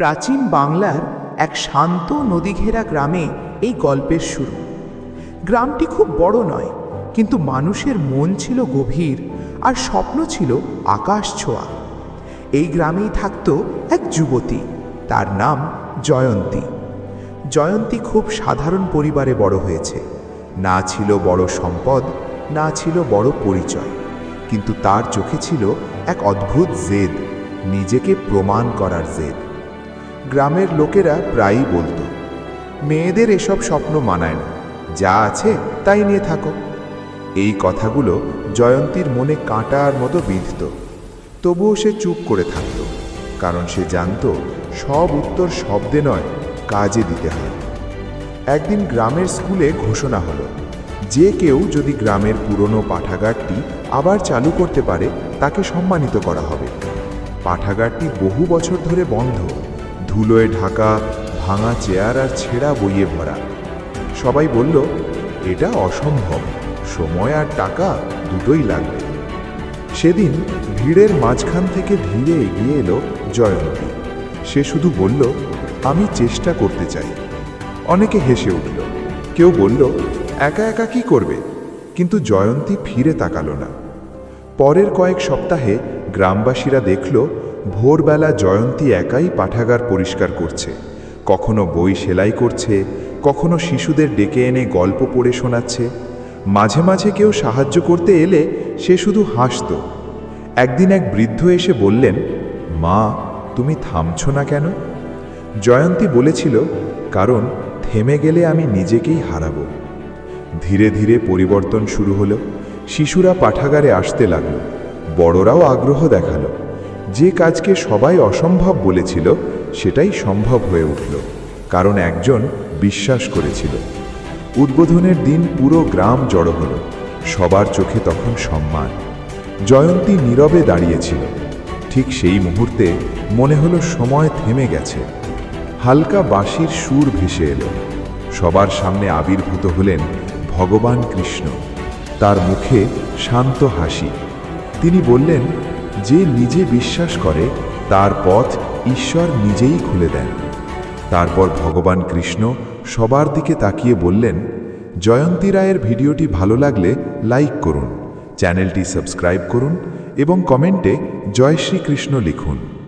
প্রাচীন বাংলার এক শান্ত নদীঘেরা গ্রামে এই গল্পের শুরু। গ্রামটি খুব বড় নয়, কিন্তু মানুষের মন ছিল গভীর আর স্বপ্ন ছিল আকাশ ছোঁয়া। এই গ্রামেই থাকতো এক যুবতী, তার নাম জয়ন্তী। জয়ন্তী খুব সাধারণ পরিবারে বড় হয়েছে। না ছিল বড় সম্পদ, না ছিল বড় পরিচয়, কিন্তু তার চোখে ছিল এক অদ্ভুত জেদ, নিজেকে প্রমাণ করার জেদ। গ্রামের লোকেরা প্রায়ই বলতো, মেয়েদের এসব স্বপ্ন মানায় না। যা আছে, তাই নিয়ে থাকো। এই কথাগুলো জয়ন্তীর মনে কাঁটার মতো বিঁধত। তবুও সে চুপ করে থাকত, কারণ সে জানত সব উত্তর শব্দে নয়, কাজে দিতে হয়। একদিন গ্রামের স্কুলে ঘোষণা হলো, যে কেউ যদি গ্রামের পুরনো পাঠাগারটি আবার চালু করতে পারে, তাকে সম্মানিত করা হবে। পাঠাগারটি বহু বছর ধরে বন্ধ। ধুলোয় ঢাকা, ভাঙা চেয়ার আর ছেঁড়া বইয়ে ভরা। সবাই বলল, এটা অসম্ভব। সময় আর টাকা দুটোই লাগবে। সেদিন ভিড়ের মাঝখান থেকে ধীরে এগিয়ে এলো জয়ন্তী সে শুধু বলল, আমি চেষ্টা করতে চাই। অনেকে হেসে উঠল। কেউ বলল, একা একা কি করবে? কিন্তু জয়ন্তী ফিরে তাকালো না। পরের কয়েক সপ্তাহে গ্রামবাসীরা দেখল ভোরবেলা জয়ন্তী একাই পাঠাগার পরিষ্কার করছে। কখনো বই সেলাই করছে, কখনো শিশুদের ডেকে এনে গল্প পড়ে শোনাচ্ছে। মাঝে মাঝে কেউ সাহায্য করতে এলে সে শুধু হাসত। একদিন এক বৃদ্ধ এসে বললেন, মা, তুমি থামছ না কেন? জয়ন্তী বলেছিল, কারণ থেমে গেলে আমি নিজেকেই হারাবো। ধীরে ধীরে পরিবর্তন শুরু হলো। শিশুরা পাঠাগারে আসতে লাগল। বড়রাও আগ্রহ দেখাল। যে কাজকে সবাই অসম্ভব বলেছিল, সেটাই সম্ভব হয়ে উঠল, কারণ একজন বিশ্বাস করেছিল। উদ্বোধনের দিন পুরো গ্রাম জড়ো হল, সবার চোখে তখন সম্মান। জয়ন্তী নীরবে দাঁড়িয়েছিল, ঠিক সেই মুহূর্তে মনে হলো সময় থেমে গেছে। হালকা বাঁশির সুর ভেসে এলো, সবার সামনে আবির্ভূত হলেন ভগবান কৃষ্ণ, তার মুখে শান্ত হাসি। তিনি বললেন যে নিজে বিশ্বাস করে, তার পথ ঈশ্বর নিজেই খুলে দেন। তারপর ভগবান কৃষ্ণ সবার দিকে তাকিয়ে বললেন, জয়ন্তী রায়ের ভিডিওটি ভালো লাগলে লাইক করুন, চ্যানেলটি সাবস্ক্রাইব করুন এবং কমেন্টে জয় শ্রীকৃষ্ণ লিখুন।